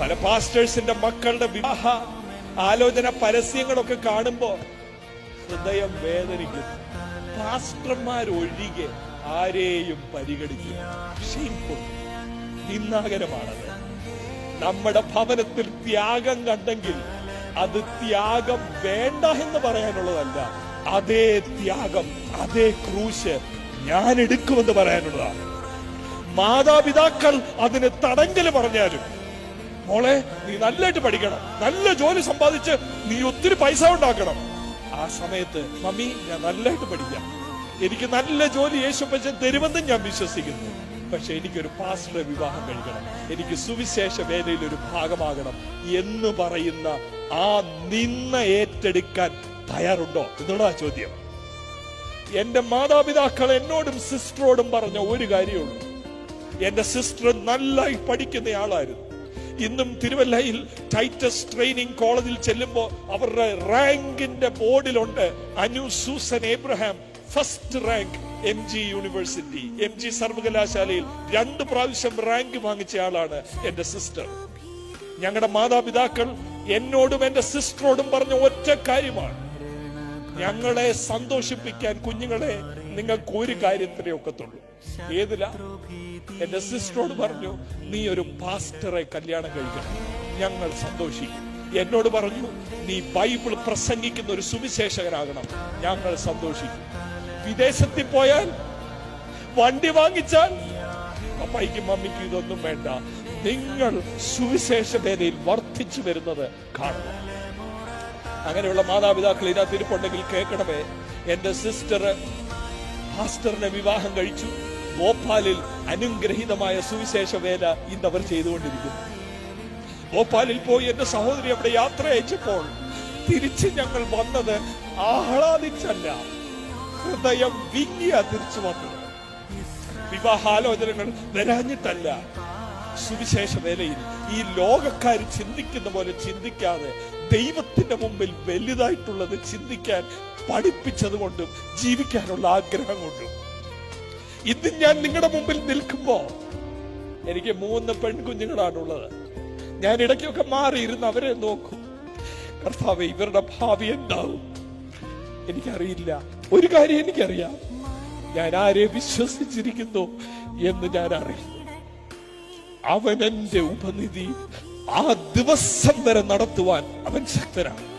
പല പാസ്റ്റേഴ്സിന്റെ മക്കളുടെ വിവാഹ ആലോചന പരസ്യങ്ങളൊക്കെ കാണുമ്പോ ഹൃദയം വേദനിക്കും. പാസ്റ്റർമാരൊഴികെ ആരെയും പരിഗണിക്കും ഷെയിംഫുൾ നിന്നാകരമാണത് നമ്മുടെ ഭവനത്തിൽ ത്യാഗം കണ്ടെങ്കിൽ അത് ത്യാഗം വേണ്ട എന്ന് പറയാനുള്ളതല്ല. അതേ ത്യാഗം അതേ ക്രൂശ് ഞാൻ എടുക്കുമെന്ന് പറയാനുള്ളതാണ്. മാതാപിതാക്കൾ അതിന് തടങ്കൽ പറഞ്ഞാലും മോളെ നീ നല്ലതായിട്ട് പഠിക്കണം. നല്ല ജോലി സമ്പാദിച്ച് നീ ഒത്തിരി പൈസ ഉണ്ടാക്കണം. ആ സമയത്ത് മമ്മി ഞാൻ നല്ലതായിട്ട് പഠിക്കാം. എനിക്ക് നല്ല ജോലി യേശുപ്പച്ചൻ തരുമെന്നും ഞാൻ വിശ്വസിക്കുന്നു. പക്ഷെ എനിക്കൊരു പാസ്റ്റർ വിവാഹം കഴിക്കണം. എനിക്ക് സുവിശേഷ വേലയിൽ ഒരു ഭാഗമാകണം. എന്ന് പറയുന്ന ആ നിന്ന ഏറ്റെടുക്കാൻ തയ്യാറുണ്ടോ? എന്നുള്ള ചോദ്യം? എന്റെ മാതാപിതാക്കൾ എന്നോടും സിസ്റ്ററോടും പറഞ്ഞ ഒരു കാര്യമുള്ളൂ. എന്റെ സിസ്റ്റർ നന്നായി പഠിക്കുന്ന ആളായിരുന്നു. ഇന്നും തിരുവല്ലയിൽ ടൈറ്റസ് ട്രെയിനിങ് കോളേജിൽ ചെല്ലുമ്പോൾ അവരുടെ റാങ്കിന്റെ ബോർഡിലുണ്ട് Anu Susan Abraham first rank M G university. M G സർവകലാശാലയിൽ രണ്ട് പ്രാവശ്യം റാങ്ക് വാങ്ങിച്ച ആളാണ് എന്റെ സിസ്റ്റർ. ഞങ്ങളുടെ മാതാപിതാക്കൾ എന്നോടും എന്റെ സിസ്റ്ററോടും പറഞ്ഞ ഒറ്റ കാര്യമാണ്. ഞങ്ങളെ സന്തോഷിപ്പിക്കാൻ കുഞ്ഞുങ്ങളെ നിങ്ങൾക്ക് ഒരു കാര്യത്തിലേ ഒക്കത്തുള്ളൂ. ഏതില? എന്റെ സിസ്റ്ററോട് പറഞ്ഞു നീ ഒരു പാസ്റ്ററെ കല്യാണം കഴിക്കണം. ഞങ്ങൾ സന്തോഷിക്കും. എന്നോട് പറഞ്ഞു നീ ബൈബിൾ പ്രസംഗിക്കുന്ന ഒരു സുവിശേഷകനാകണം. ഞങ്ങൾ സന്തോഷിക്കും. വിദേശത്തിൽ പോയാൽ വണ്ടി വാങ്ങിച്ചാൽ പപ്പയ്ക്കും മമ്മിക്കും ഇതൊന്നും വേണ്ട. നിങ്ങൾ സുവിശേഷ വേലയിൽ വർദ്ധിച്ചു വരുന്നത് കാണണം. അങ്ങനെയുള്ള മാതാപിതാക്കൾ ഇതിനകത്ത് ഇരിപ്പുണ്ടെങ്കിൽ കേൾക്കണമേ എന്റെ സിസ്റ്റർ മാസ്റ്ററിനെ വിവാഹം കഴിച്ചു. ഭോപ്പാലിൽ അനുഗ്രഹീതമായ സുവിശേഷ വേല ഇന്ന് അവർ ചെയ്തുകൊണ്ടിരിക്കുന്നു. ഭോപ്പാലിൽ പോയി എന്റെ സഹോദരി അവിടെ യാത്ര അയച്ചപ്പോൾ തിരിച്ച് ഞങ്ങൾ വന്നത് ആഹ്ലാദിച്ചല്ല. ഹൃദയം വിങ്ങിയ തിരിച്ചു വന്നത് വിവാഹാലോചനകൾ വരാഞ്ഞിട്ടല്ല. സുവിശേഷ വേലയിൽ ഈ ലോകക്കാർ ചിന്തിക്കുന്ന പോലെ ചിന്തിക്കാതെ ദൈവത്തിന്റെ മുമ്പിൽ വലുതായിട്ടുള്ളത് ചിന്തിക്കാൻ പഠിപ്പിച്ചത് കൊണ്ടും ജീവിക്കാനുള്ള ആഗ്രഹം കൊണ്ടും. ഇന്ന് ഞാൻ നിങ്ങളുടെ മുമ്പിൽ നിൽക്കുമ്പോ എനിക്ക് മൂന്ന് പെൺകുഞ്ഞുങ്ങളാണുള്ളത്. ഞാൻ ഇടയ്ക്കൊക്കെ മാറിയിരുന്ന് അവരെ നോക്കും. കർത്താവ് ഇവരുടെ ഭാവി എന്താവും? എനിക്കറിയില്ല. ഒരു കാര്യം എനിക്കറിയാം. ഞാൻ ആരെ വിശ്വസിച്ചിരിക്കുന്നു എന്ന് ഞാൻ അറിയുന്നു അവൻ എന്റെ ഉപനിധി ആ ദിവസം വരെ നടത്തുവാൻ അവൻ ശക്തനാണ്.